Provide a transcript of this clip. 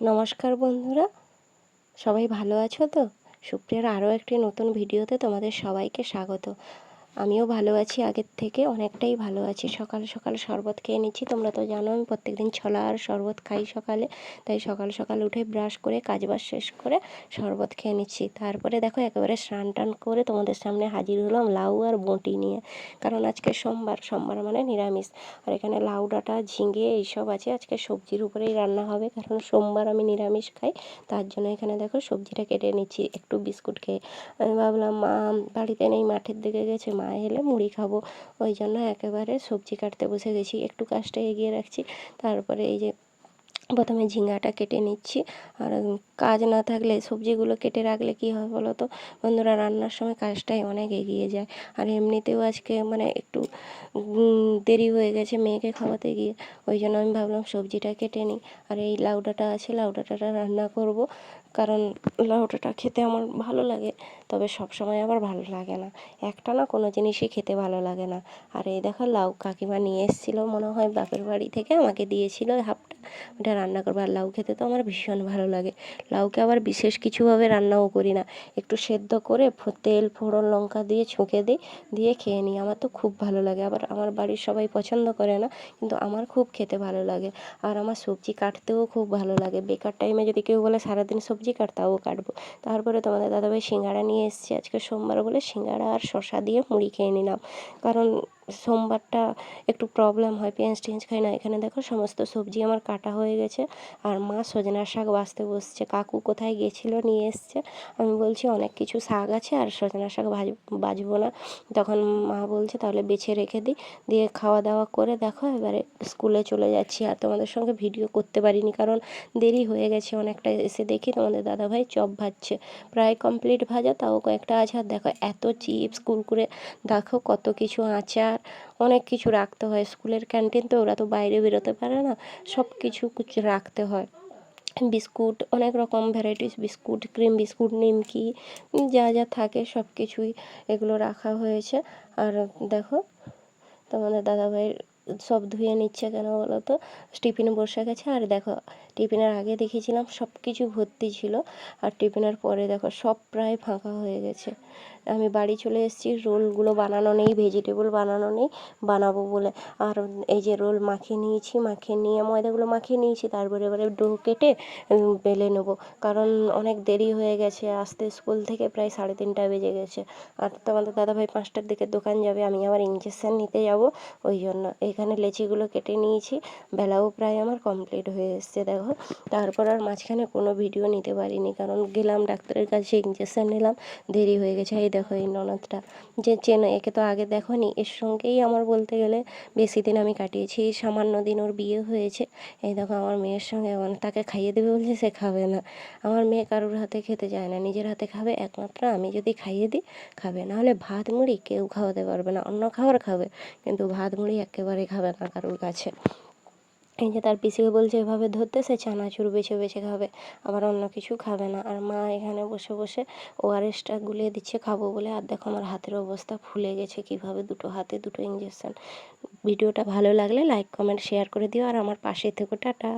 নমস্কার বন্ধুরা। সবাই ভালো আছো তো? সুপ্রিয়ার আরও একটি নতুন ভিডিওতে তোমাদের সবাইকে স্বাগত। আমিও ভালো আছি, আগের থেকে অনেকটাই ভালো আছি। সকাল সকাল শরবত খেয়ে নিচ্ছি, তোমরা তো জানো আমি প্রত্যেকদিন ছলা আর শরবত খাই সকালে। তাই সকাল সকাল উঠে ব্রাশ করে কাজবাজ শেষ করে শরবত খেয়ে নিচ্ছি। তারপরে দেখো একেবারে স্নান টান করে তোমাদের সামনে হাজির হলাম লাউ আর বঁটি নিয়ে। কারণ আজকে সোমবার সোমবার মানে নিরামিষ। আর এখানে লাউ, ডাঁটা, ঝিঙে এইসব আছে, আজকে সবজির উপরেই রান্না হবে। কারণ সোমবার আমি নিরামিষ খাই, তার জন্য এখানে দেখো সবজিটা কেটে নিচ্ছি, একটু বিস্কুট খেয়ে। আমি ভাবলাম, মা, বাড়িতে নেই, মাঠের দিকে গেছে, মা এলে মুড়ি খাব। ওই জন্য একেবারে সবজি কাটতে বসে গেছি। একটু কাজটা এগিয়ে রাখছি। তারপরে এই যে প্রথমে ঝিঙ্গাটা কেটে নিচ্ছি। আর কাজ না থাকলে সবজিগুলো কেটে রাখলে কী হয় বলো তো? বন্ধুরা, রান্নার সময় কাজটাই অনেক এগিয়ে যায়। আর এমনিতেও আজকে মানে একটু দেরি হয়ে গেছে মেয়েকে খাওয়াতে গিয়ে। ওই জন্য আমি ভাবলাম সবজিটা কেটে নিই। আর এই লাউ ডাঁটা আছে লাউ ডাঁটাটা রান্না করব। কারণ লাউ ডাঁটা খেতে আমার ভালো লাগে, তবে সব সময় আবার ভালো লাগে না। একটা না কোনো জিনিসই খেতে ভালো লাগে না। আর এই দেখো লাউ কাকিমা নিয়ে এসেছিল, মনে হয় বাপের বাড়ি থেকে আমাকে দিয়েছিল হাফটা। ওটা রান্না করব। আর লাউ খেতে তো আমার ভীষণ ভালো লাগে। লাউকে আবার বিশেষ কিছুভাবে রান্নাও করি না। একটু সেদ্ধ করে তেল, ফোড়ন, লঙ্কা দিয়ে ছুঁকে দিই, দিয়ে খেয়ে নিই। আমার তো খুব ভালো লাগে। আবার আমার বাড়ির সবাই পছন্দ করে না, কিন্তু আমার খুব খেতে ভালো লাগে। আর আমার সবজি কাটতেও খুব ভালো লাগে। বেকার টাইমে যদি কেউ বলে সারাদিন সবজি কাট তাও কাটবো। তারপরে তোমাদের দাদাভাই সিঙ্গাড়া নিয়ে এসছে। আজকে সোমবার বলে সিঙ্গাড়া আর শসা দিয়ে মুড়ি খেয়ে নিলাম। কারণ সোমবারটা একটু প্রবলেম হয়, পেঁয়াজ টেঁয়াজ খাই না, এখানে দেখো সমস্ত সবজি আমার কাটা হয়ে গেছে। আর মা সজনা শাক বাছতে বসছে, কাকু কোথায় গেছিল নিয়ে এসছে। আমি বলছি অনেক কিছু শাক আছে আর সজনা শাক ভাজ, বাজবো না। তখন মা বলছে তাহলে বেছে রেখে দিই দিয়ে খাওয়া দাওয়া করে দেখো এবারে স্কুলে চলে যাচ্ছি। আর তোমাদের সঙ্গে ভিডিও করতে পারিনি কারণ দেরি হয়ে গেছে অনেকটা। এসে দেখি তোমাদের দাদাভাই চপ ভাজছে। প্রায় কমপ্লিট ভাজা, তাও কয়েকটা আছে। আর দেখো এত চিপস কুরকুরে, দেখো কত কিছু আচার। অনেক কিছু রাখতে হয়। স্কুলের ক্যান্টিন তো ওরা তো বাইরে বেরোতে পারে না। সব কিছু কিছু রাখতে হয়। বিস্কুট, অনেক রকম ভ্যারাইটিস বিস্কুট ক্রিম বিস্কুট, নিমকি, যা যা থাকে সব কিছুই এগুলো রাখা হয়েছে। আর দেখো তোমাদের দাদাভাইয়ের সব ধুয়ে নিচ্ছে কেন বলো তো? টিফিনে বসে গেছে। আর দেখো, টিফিনের আগে দেখেছিলাম সব কিছু ভর্তি ছিল। আর টিফিনের পরে দেখো, সব প্রায় ফাঁকা হয়ে গেছে। আমি বাড়ি চলে এসেছি, রোলগুলো বানানো নেই, ভেজিটেবল বানানো নেই, বানাবো বলে। আর এই যে রোল মাখিয়ে নিয়েছি, মাখিয়ে নিয়ে ময়দাগুলো মাখিয়ে নিয়েছি, তারপরে এবারে ডো কেটে বেলে নেব। কারণ অনেক দেরি হয়ে গেছে, আসতে স্কুল থেকে প্রায় সাড়ে তিনটা বেজে গেছে। আর তোমাদের দাদাভাই পাঁচটার দিকে দোকান যাবে, আমি আবার ইঞ্জেকশান নিতে যাব, ওই জন্য। এইখানে লেচিগুলো কেটে নিয়েছি। বেলাও প্রায় আমার কমপ্লিট হয়ে এসছে, দেখো। তারপর আর মাঝখানে কোনো ভিডিও নিতে পারিনি, কারণ গেলাম ডাক্তারের কাছে ইঞ্জেকশান নিলাম, দেরি হয়ে গেছে। এই দেখো এই ননদটা। যে চেনো, একে তো আগে দেখো নি এর সঙ্গেই আমার বলতে গেলে বেশি দিন আমি কাটিয়েছি, এই সামান্য দিন ওর বিয়ে হয়েছে। এই দেখো আমার মেয়ের সঙ্গে মানে তাকে খাইয়ে দেবে বলছে, সে খাবে না। আমার মেয়ে কারোর হাতে খেতে চায় না, নিজের হাতে খাবে, একমাত্র আমি যদি খাইয়ে দিই, খাবে। নাহলে ভাত মুড়ি কেউ খাওয়াতে পারবে না, অন্য খাবার খাবে। কিন্তু ভাত মুড়ি একেবারে খাবে না কারোর কাছে। এই যে তার পিসিকে বলছে, এভাবে ধরতে সে চানাচুর বেছে বেছে খাবে, আবার অন্য কিছু খাবে না। আর মা এখানে বসে বসে ওআরএসটা গুলিয়ে দিচ্ছে, খাব বলে। আর দেখো আমার হাতের অবস্থা ফুলে গেছে কীভাবে, দুটো হাতে দুটো ইঞ্জেকশান ভিডিওটা ভালো লাগলে লাইক কমেন্ট শেয়ার করে দিও। আর আমার পাশে থেকো, টাটা।